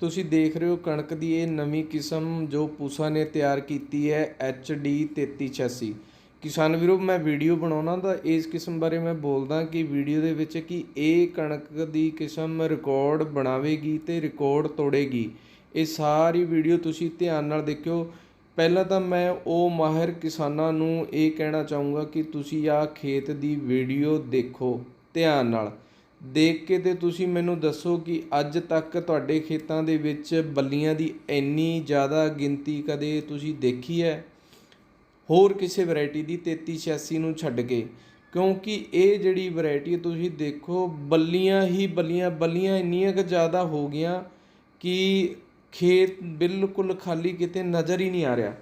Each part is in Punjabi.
ਤੁਸੀਂ ਦੇਖ ਰਹੇ ਹੋ ਕਣਕ ਦੀ ਇਹ ਨਵੀਂ ਕਿਸਮ ਜੋ ਪੂਸਾ ਨੇ ਤਿਆਰ ਕੀਤੀ ਹੈ HD 3386 ਕਿਸਾਨ ਵੀਰੋ, ਮੈਂ ਵੀਡੀਓ ਬਣਾਉਣਾ ਤਾਂ ਇਸ ਕਿਸਮ ਬਾਰੇ ਮੈਂ ਬੋਲਦਾ ਕਿ ਵੀਡੀਓ ਦੇ ਵਿੱਚ ਕਿ ਇਹ ਕਣਕ ਦੀ ਕਿਸਮ ਰਿਕਾਰਡ ਬਣਾਵੇਗੀ ਤੇ ਰਿਕਾਰਡ ਤੋੜੇਗੀ। ਇਹ ਸਾਰੀ ਵੀਡੀਓ ਤੁਸੀਂ ਧਿਆਨ ਨਾਲ ਦੇਖਿਓ। ਪਹਿਲਾਂ ਤਾਂ ਮੈਂ ਉਹ ਮਾਹਿਰ ਕਿਸਾਨਾਂ ਨੂੰ ਇਹ ਕਹਿਣਾ ਚਾਹੂੰਗਾ ਕਿ ਤੁਸੀਂ ਆਹ ਖੇਤ ਦੀ ਵੀਡੀਓ ਦੇਖੋ ਧਿਆਨ ਨਾਲ। ਦੇਖ ਕੇ ਅਤੇ ਤੁਸੀਂ ਮੈਨੂੰ ਦੱਸੋ ਕਿ ਅੱਜ ਤੱਕ ਤੁਹਾਡੇ ਖੇਤਾਂ ਦੇ ਵਿੱਚ ਬੱਲੀਆਂ ਦੀ ਇੰਨੀ ਜ਼ਿਆਦਾ ਗਿਣਤੀ ਕਦੇ ਤੁਸੀਂ ਦੇਖੀ ਹੈ? ਹੋਰ ਕਿਸੇ ਵੈਰਾਈਟੀ ਦੀ 3386 ਨੂੰ ਛੱਡ ਕੇ? ਕਿਉਂਕਿ ਇਹ ਜਿਹੜੀ ਵੈਰਾਈਟੀ ਤੁਸੀਂ ਦੇਖੋ, ਬੱਲੀਆਂ ਹੀ ਬੱਲੀਆਂ ਬੱਲੀਆਂ ਇੰਨੀਆਂ ਕੁ ਜ਼ਿਆਦਾ ਹੋ ਗਈਆਂ ਕਿ ਖੇਤ ਬਿਲਕੁਲ ਖਾਲੀ ਕਿਤੇ ਨਜ਼ਰ ਹੀ ਨਹੀਂ ਆ ਰਿਹਾ।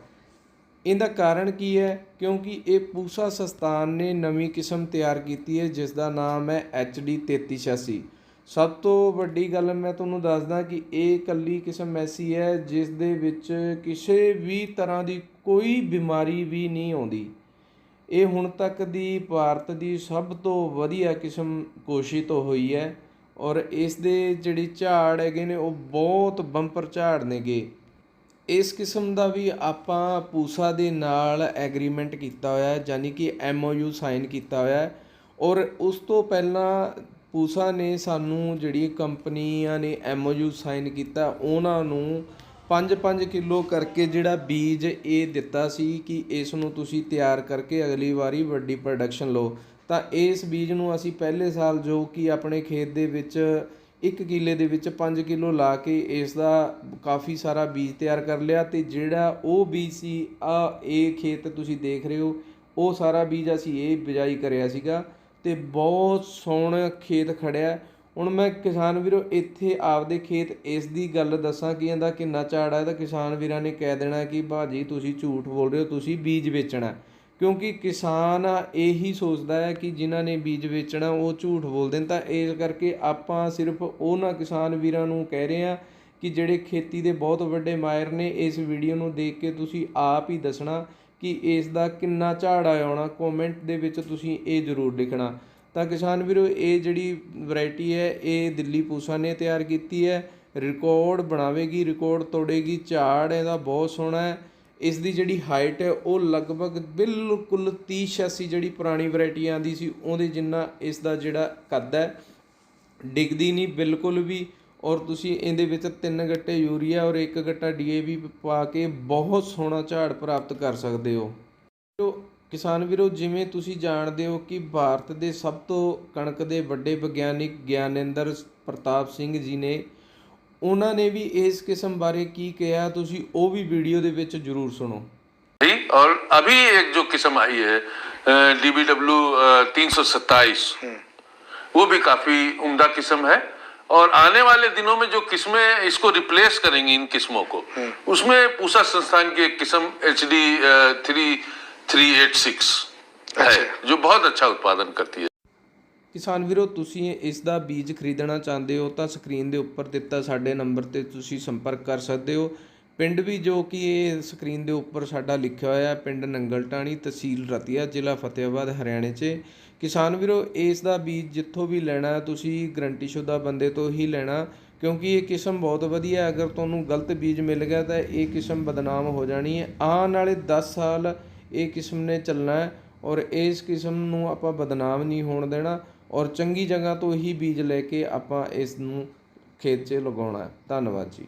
ਇਹਦਾ ਕਾਰਨ ਕੀ ਹੈ? ਕਿਉਂਕਿ ਇਹ ਪੂਸਾ ਸਸਤਾਨ ਨੇ ਨਵੀਂ ਕਿਸਮ ਤਿਆਰ ਕੀਤੀ ਹੈ ਜਿਸ ਦਾ ਨਾਮ ਹੈ HD 3386 ਸਭ ਤੋਂ ਵੱਡੀ ਗੱਲ ਮੈਂ ਤੁਹਾਨੂੰ ਦੱਸਦਾ ਕਿ ਇਹ ਇਕੱਲੀ ਕਿਸਮ ਐਸੀ ਹੈ ਜਿਸ ਦੇ ਵਿੱਚ ਕਿਸੇ ਵੀ ਤਰ੍ਹਾਂ ਦੀ ਕੋਈ ਬਿਮਾਰੀ ਵੀ ਨਹੀਂ ਆਉਂਦੀ। ਇਹ ਹੁਣ ਤੱਕ ਦੀ ਭਾਰਤ ਦੀ ਸਭ ਤੋਂ ਵਧੀਆ ਕਿਸਮ ਘੋਸ਼ਿਤ ਹੋਈ ਹੈ ਔਰ ਇਸ ਦੇ ਜਿਹੜੀ ਝਾੜ ਹੈਗੇ ਨੇ, ਉਹ ਬਹੁਤ ਬੰਪਰ ਝਾੜ ਨੇਗੇ। ਇਸ ਕਿਸਮ ਦਾ ਵੀ ਆਪਾਂ ਪੂਸਾ ਦੇ ਨਾਲ ਐਗਰੀਮੈਂਟ ਕੀਤਾ ਹੋਇਆ ਹੈ ਯਾਨੀ ਕਿ MOU ਸਾਈਨ ਕੀਤਾ ਹੋਇਆ ਹੈ। ਔਰ ਉਸ ਤੋਂ ਪਹਿਲਾਂ ਪੂਸਾ ਨੇ ਸਾਨੂੰ ਜਿਹੜੀ ਕੰਪਨੀਆਂ ਨੇ MOU ਸਾਈਨ ਕੀਤਾ, ਉਹਨਾਂ ਨੂੰ 5-5 ਕਿਲੋ ਕਰਕੇ ਜਿਹੜਾ ਬੀਜ ਇਹ ਦਿੱਤਾ ਸੀ ਕਿ ਇਸ ਨੂੰ ਤੁਸੀਂ ਤਿਆਰ ਕਰਕੇ ਅਗਲੀ ਵਾਰੀ ਵੱਡੀ ਪ੍ਰੋਡਕਸ਼ਨ ਲਓ। ਤਾਂ ਇਸ ਬੀਜ ਨੂੰ ਅਸੀਂ ਪਹਿਲੇ ਸਾਲ ਜੋ ਕਿ ਆਪਣੇ ਖੇਤ ਦੇ ਵਿੱਚ ਇੱਕ ਕਿੱਲੇ ਦੇ ਵਿੱਚ 5 ਕਿਲੋ ਲਾ ਕੇ ਇਸ ਦਾ ਕਾਫੀ ਸਾਰਾ ਬੀਜ ਤਿਆਰ ਕਰ ਲਿਆ ਤੇ ਜਿਹੜਾ ਉਹ ਬੀਜ ਸੀ, ਆ ਇਹ ਖੇਤ ਤੁਸੀਂ ਦੇਖ ਰਹੇ ਹੋ, ਉਹ ਸਾਰਾ ਬੀਜ ਅਸੀਂ ਇਹ ਬਿਜਾਈ ਕਰਿਆ ਸੀਗਾ ਤੇ ਬਹੁਤ ਸੋਹਣਾ ਖੇਤ ਖੜਿਆ। ਹੁਣ ਮੈਂ ਕਿਸਾਨ ਵੀਰੋ, ਇੱਥੇ ਆਪਦੇ ਖੇਤ ਇਸ ਦੀ ਗੱਲ ਦੱਸਾਂ ਕਿ ਇਹਦਾ ਕਿੰਨਾ ਝਾੜ ਹੈ ਤਾਂ ਕਿਸਾਨ ਵੀਰਾਂ ਨੇ ਕਹਿ ਦੇਣਾ ਕਿ ਭਾਜੀ ਤੁਸੀਂ ਝੂਠ ਬੋਲ ਰਹੇ ਹੋ, ਤੁਸੀਂ ਬੀਜ ਵੇਚਣਾ। ਕਿਉਂਕਿ ਕਿਸਾਨ ਇਹੀ ਸੋਚਦਾ ਹੈ ਕਿ ਜਿਨ੍ਹਾਂ ਨੇ ਬੀਜ ਵੇਚਣਾ, ਉਹ ਝੂਠ ਬੋਲਦੇ ਨੇ। ਤਾਂ ਇਸ ਕਰਕੇ ਆਪਾਂ ਸਿਰਫ ਉਹਨਾਂ ਕਿਸਾਨ ਵੀਰਾਂ ਨੂੰ ਕਹਿ ਰਹੇ ਹਾਂ ਕਿ ਜਿਹੜੇ ਖੇਤੀ ਦੇ ਬਹੁਤ ਵੱਡੇ ਮਾਹਿਰ ਨੇ, ਇਸ ਵੀਡੀਓ ਨੂੰ ਦੇਖ ਕੇ ਤੁਸੀਂ ਆਪ ਹੀ ਦੱਸਣਾ ਕਿ ਇਸ ਦਾ ਕਿੰਨਾ ਝਾੜ ਆਉਣਾ। ਕਮੈਂਟ ਦੇ ਵਿੱਚ ਤੁਸੀਂ ਇਹ ਜ਼ਰੂਰ ਲਿਖਣਾ। ਤਾਂ ਕਿਸਾਨ ਵੀਰੋ, ਇਹ ਜਿਹੜੀ ਵੈਰਾਈਟੀ ਹੈ, ਇਹ ਦਿੱਲੀ ਪੂਸਾ ਨੇ ਤਿਆਰ ਕੀਤੀ ਹੈ। ਰਿਕਾਰਡ ਬਣਾਵੇਗੀ ਰਿਕਾਰਡ ਤੋੜੇਗੀ। ਝਾੜ ਇਹਦਾ ਬਹੁਤ ਸੋਹਣਾ ਹੈ। ਇਸ ਦੀ ਜਿਹੜੀ ਹਾਈਟ ਹੈ, ਉਹ ਲਗਭਗ ਬਿਲਕੁਲ 30 86 ਜਿਹੜੀ ਪੁਰਾਣੀ ਵੈਰਾਈਟੀ ਆਂਦੀ ਸੀ, ਉਹਦੇ ਜਿੰਨਾ ਇਸ ਦਾ ਜਿਹੜਾ ਕੱਦ ਹੈ, ਡਿੱਗਦੀ ਨਹੀਂ, ਬਿਲਕੁਲ ਵੀ। ਔਰ ਤੁਸੀਂ ਇਹਦੇ ਵਿੱਚ ਤਿੰਨ ਗੱਟੇ ਯੂਰੀਆ ਔਰ ਇੱਕ ਗੱਟਾ ਡੀਏਪੀ ਪਾ ਕੇ ਬਹੁਤ ਸੋਹਣਾ ਝਾੜ ਪ੍ਰਾਪਤ ਕਰ ਸਕਦੇ ਹੋ। ਜੋ ਕਿਸਾਨ ਵੀਰੋ, ਜਿਵੇਂ ਤੁਸੀਂ ਜਾਣਦੇ ਹੋ ਕਿ ਭਾਰਤ ਦੇ ਸਭ ਤੋਂ ਕਣਕ ਦੇ ਵੱਡੇ ਵਿਗਿਆਨਿਕ ਗਿਆਨੇਂਦਰ ਪ੍ਰਤਾਪ ਸਿੰਘ ਜੀ ਨੇ ਉਹਨਾਂ ਨੇ ਵੀ ਇਸ ਕਿਸਮ ਬਾਰੇ ਕੀ ਕਿਹਾ ਤੁਸੀਂ ਉਹ ਵੀ ਵੀਡੀਓ ਦੇ ਵਿੱਚ ਜ਼ਰੂਰ ਸੁਣੋ जी और अभी एक जो किस्म आई है डी बी डब्ल्यू तीन सौ सत्ताईस वो भी काफी उम्दा किस्म है और आने वाले दिनों में जो किस्में इसको रिप्लेस करेंगी इन किस्मों को उसमें पूसा संस्थान की एक किस्म H D three three eight six है जो बहुत अच्छा उत्पादन करती है ਕਿਸਾਨ ਵੀਰੋ, ਤੁਸੀਂ ਇਸ ਦਾ ਬੀਜ ਖਰੀਦਣਾ ਚਾਹੁੰਦੇ ਹੋ ਤਾਂ ਸਕਰੀਨ ਦੇ ਉੱਪਰ ਦਿੱਤਾ ਸਾਡੇ ਨੰਬਰ ਤੇ ਤੁਸੀਂ ਸੰਪਰਕ ਕਰ ਸਕਦੇ ਹੋ। ਪਿੰਡ ਵੀ ਜੋ ਕਿ ਇਹ ਸਕਰੀਨ ਦੇ ਉੱਪਰ ਸਾਡਾ ਲਿਖਿਆ ਹੋਇਆ ਹੈ, ਪਿੰਡ ਨੰਗਲਟਾਣੀ ਤਹਿਸੀਲ ਰਤੀਆ, ਜ਼ਿਲ੍ਹਾ ਫਤਿਆਬਾਦ ਹਰਿਆਣੇ 'ਚ। ਕਿਸਾਨ ਵੀਰੋ ਇਸ ਦਾ ਬੀਜ ਜਿੱਥੋਂ ਵੀ ਲੈਣਾ, ਤੁਸੀਂ ਗਰੰਟੀਸ਼ੁਦਾ ਬੰਦੇ ਤੋਂ ਹੀ ਲੈਣਾ, ਕਿਉਂਕਿ ਇਹ ਕਿਸਮ ਬਹੁਤ ਵਧੀਆ ਅਗਰ ਤੁਹਾਨੂੰ ਗਲਤ ਬੀਜ ਮਿਲ ਗਿਆ ਤਾਂ ਇਹ ਕਿਸਮ ਬਦਨਾਮ ਹੋ ਜਾਣੀ ਹੈ। ਆਉਣ ਵਾਲੇ 10 ਸਾਲ ਇਹ ਕਿਸਮ ਨੇ ਚੱਲਣਾ ਔਰ ਇਸ ਕਿਸਮ ਨੂੰ ਆਪਾਂ ਬਦਨਾਮ ਨਹੀਂ ਹੋਣ ਦੇਣਾ। ਔਰ ਚੰਗੀ ਜਗ੍ਹਾ ਤੋਂ ਹੀ ਬੀਜ ਲੈ ਕੇ ਆਪਾਂ ਇਸ ਨੂੰ ਖੇਤ 'ਚ ਲਗਾਉਣਾ ਧੰਨਵਾਦ ਜੀ।